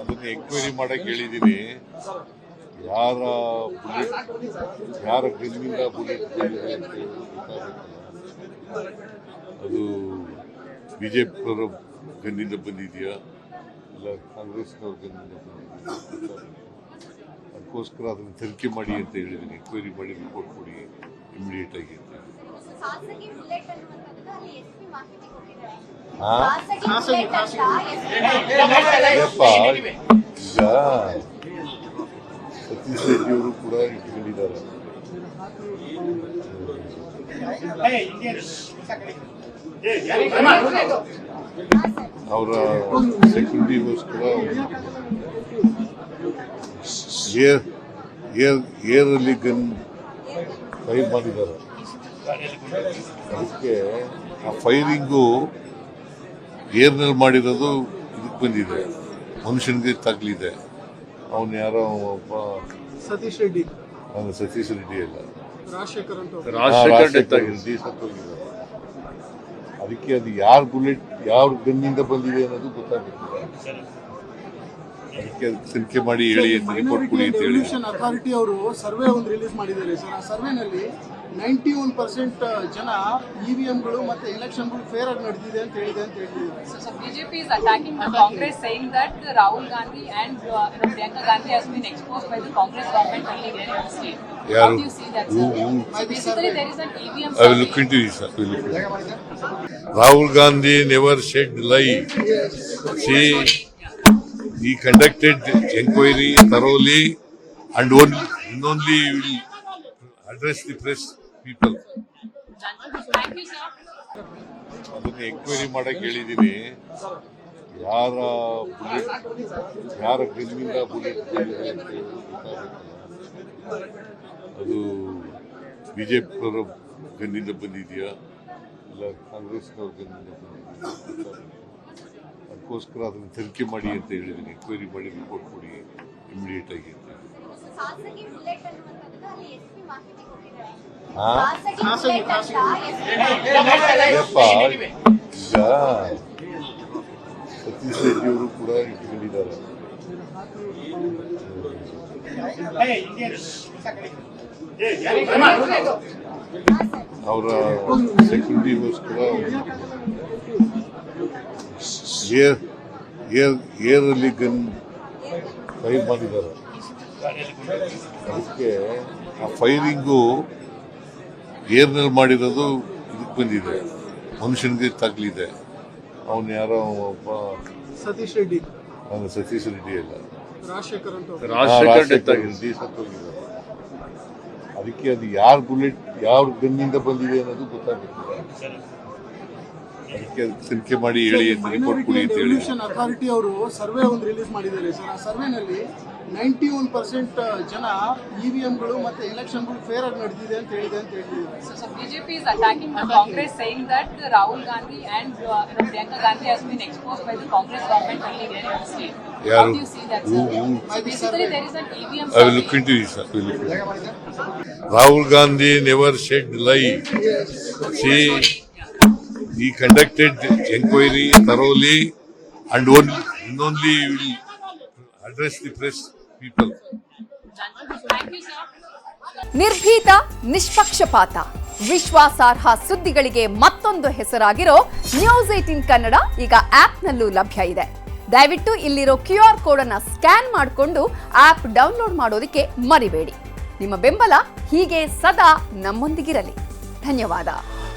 ಅದನ್ನ ಎಂಕ್ವೈರಿ ಮಾಡೋಕ್ಕೆ ಹೇಳಿದ್ದೀನಿ ಯಾರ ಬುಲೆಟ್ ಯಾರ ಗನ್ನಿಂದ ಬುಲೆಟ್ ಬಂದಿದೆ. ಅದು ಬಿಜೆಪಿಯವರ ಗನ್ನಿಂದ ಬಂದಿದೆಯಾ? ಇಲ್ಲ ಕಾಂಗ್ರೆಸ್ನವ್ರ ಗನ್ನಿಂದ ಬಂದಿದೆಯಾ? ಅದಕ್ಕೋಸ್ಕರ ಅದನ್ನು ತನಿಖೆ ಮಾಡಿ ಅಂತ ಹೇಳಿದ್ದೀನಿ ಎಂಕ್ವೈರಿ ಮಾಡಿ ರಿಪೋರ್ಟ್ ಕೊಡಿ ಇಮಿಡಿಯೇಟ್ ಆಗಿ ಅಂತ ಈಗ ಸತೀಶ್ ರೆಡ್ಡಿ ಅವರು ಕೂಡ ಇಟ್ಕೊಂಡಿದ್ದಾರೆ. ಅವರ ಸೆಕ್ಯೂರಿಟಿಗೋಸ್ಕರ ಏರ್ ಏರ್ ಏರಲ್ಲಿ ಗನ್ ಫೈರ್ ಮಾಡಿದ್ದಾರೆ. ಅದಕ್ಕೆ ಆ ಫೈರಿಂಗು ಏರ್ನಲ್ಲಿ ಮಾಡಿರೋದು ಇದಕ್ಕೆ ಬಂದಿದೆ. ಮನುಷ್ಯನಿಗೆ ತಗ್ಲಿದೆ. ಅವನು ಯಾರೋ ಒಬ್ಬ ಸತೀಶ್ ರೆಡ್ಡಿ. ಅವನು ಸತೀಶ್ ರೆಡ್ಡಿ ಅಲ್ಲ. ರಾಜಶೇಖರ್ ಅಂತ ಅವ್ರು. ರಾಜಶೇಖರ್ ರೆಡ್ಡಿ ಸತ್ತೋಗಿದ್ದಾರೆ. ಅದಕ್ಕೆ ಅದು ಯಾರ ಬುಲೆಟ್ ಯಾರು ಗನ್ನಿಂದ ಬಂದಿದೆ ಅನ್ನೋದು ಗೊತ್ತಾಗಬೇಕು ಅದಕ್ಕೆ ಮಾಡಿ ಹೇಳಿ ರಿಪೋರ್ಟ್ ಕೊಡಿ ಅಂತ ಹೇಳಿ. ಅಥಾರಿಟಿ ಅವರು ಸರ್ವೆ ಒಂದು ರಿಲೀಸ್ ಮಾಡಿದ್ದಾರೆ ಸರ್. ಆ ಸರ್ವೆನಲ್ಲಿ ನೈಂಟಿ ಒನ್ ಪರ್ಸೆಂಟ್ ಜನ ಇವಿಎಂಗಳು ಮತ್ತೆ ಎಲೆಕ್ಷನ್ ಫೇರ್ ಆಗಿ ನಡೆದಿದೆ ಅಂತ ಹೇಳಿದೆ ಅಂತ ಹೇಳಿದ್ರು BJP is attacking Congress saying that Rahul Gandhi and Gandhi expose by Congress government ಅಲ್ಲಿ ಯಾರು? Look Rahul Gandhi never shed lie he conducted inquiry thoroughly and only, and only will address the press people. ಅದನ್ನ enquiry ಮಾಡಕ್ ಹೇಳಿದೀನಿ ಯಾರ bullet ಯಾರ ಗನ್ನಿಂದ bullet. ಅದು ಬಿಜೆಪಿಯವರ ಗನ್ನಿಂದ ಬಂದಿದೆಯಾ ಇಲ್ಲ ಕಾಂಗ್ರೆಸ್ನವ್ರ ಗನ್ನಿಂದ ಬಂದಿದೆಯಾ. ಅದಕ್ಕೋಸ್ಕರ ಅದನ್ನು ತನಿಖೆ ಮಾಡಿ ಅಂತ ಹೇಳಿದ್ದೀನಿ ಎಂಕ್ವೈರಿ ಮಾಡಿ ರಿಪೋರ್ಟ್ ಕೊಡಿ ಇಮಿಡಿಯೇಟ್ ಆಗಿ ಅಂತ ಈಗ ಸತೀಶ್ ರೆಡ್ಡಿ ಅವರು ಕೂಡ ಇಟ್ಕೊಂಡಿದ್ದಾರೆ ಅವರ ಸೆಕ್ಯೂರಿಟಿಗೋಸ್ಕರ ಏರ್ ಏರ್ ಏರಲ್ಲಿ ಗನ್ ಫೈರ್ ಮಾಡಿದ್ದಾರೆ. ಅದಕ್ಕೆ ಆ ಫೈರಿಂಗು ಏರ್ನಲ್ಲಿ ಮಾಡಿರೋದು ಇದಕ್ಕೆ ಬಂದಿದೆ. ಮನುಷ್ಯನಿಗೆ ತಗ್ಲಿದೆ. ಅವನು ಯಾರೋ ಒಬ್ಬ ಸತೀಶ್ ರೆಡ್ಡಿ. ಅವನು ಸತೀಶ್ ರೆಡ್ಡಿ ಅಲ್ಲ. ರಾಜಶೇಖರ್ ರೆಡ್ಡಿ ಸತ್ತೋಗಿದ್ದಾರೆ ಅದಕ್ಕೆ ಅದು ಯಾರು ಬುಲೆಟ್ ಯಾರು ಗನ್ನಿಂದ ಬಂದಿದೆ ಅನ್ನೋದು ಗೊತ್ತಾಗಬೇಕು ಸಿಲ್ಕೆ ಮಾಡಿ ಹೇಳಿ ರಿಪೋರ್ಟ್ ಕೊಡಿ ಅಂತ ಹೇಳಿ. ಅಥಾರಿಟಿ ಅವರು ಸರ್ವೆ ಒಂದು ರಿಲೀಸ್ ಮಾಡಿದ್ದಾರೆ ಸರ್. ಆ ಸರ್ವೆನಲ್ಲಿ ನೈಂಟಿ ಒನ್ ಪರ್ಸೆಂಟ್ ಜನ ಇವಿಎಂ ಗಳು ಮತ್ತೆ ಎಲೆಕ್ಷನ್ಗಳು ಫೇರ್ ಆಗಿ ನಡೆದಿದೆ ಅಂತ ಹೇಳಿದೆ ಅಂತ ಹೇಳಿದ್ರು attacking Congress saying Rahul Gandhi and Gandhi by Congress ಅಲ್ಲಿ I look into to look Rahul Gandhi never shed lie he conducted inquiry thoroughly and only, only will address the. ನಿರ್ಭೀತ ನಿಷ್ಪಕ್ಷಪಾತ ವಿಶ್ವಾಸಾರ್ಹ ಸುದ್ದಿಗಳಿಗೆ ಮತ್ತೊಂದು ಹೆಸರಾಗಿರೋ ನ್ಯೂಸ್ ಏಟಿನ್ ಕನ್ನಡ ಈಗ ಆಪ್ನಲ್ಲೂ ಲಭ್ಯ ಇದೆ. ದಯವಿಟ್ಟು ಇಲ್ಲಿರೋ ಕ್ಯೂ ಆರ್ ಕೋಡ್ ಅನ್ನ ಸ್ಕ್ಯಾನ್ ಮಾಡಿಕೊಂಡು ಆಪ್ ಡೌನ್ಲೋಡ್ ಮಾಡೋದಕ್ಕೆ ಮರಿಬೇಡಿ. ನಿಮ್ಮ ಬೆಂಬಲ ಹೀಗೆ ಸದಾ ನಮ್ಮೊಂದಿಗಿರಲಿ. ಧನ್ಯವಾದ.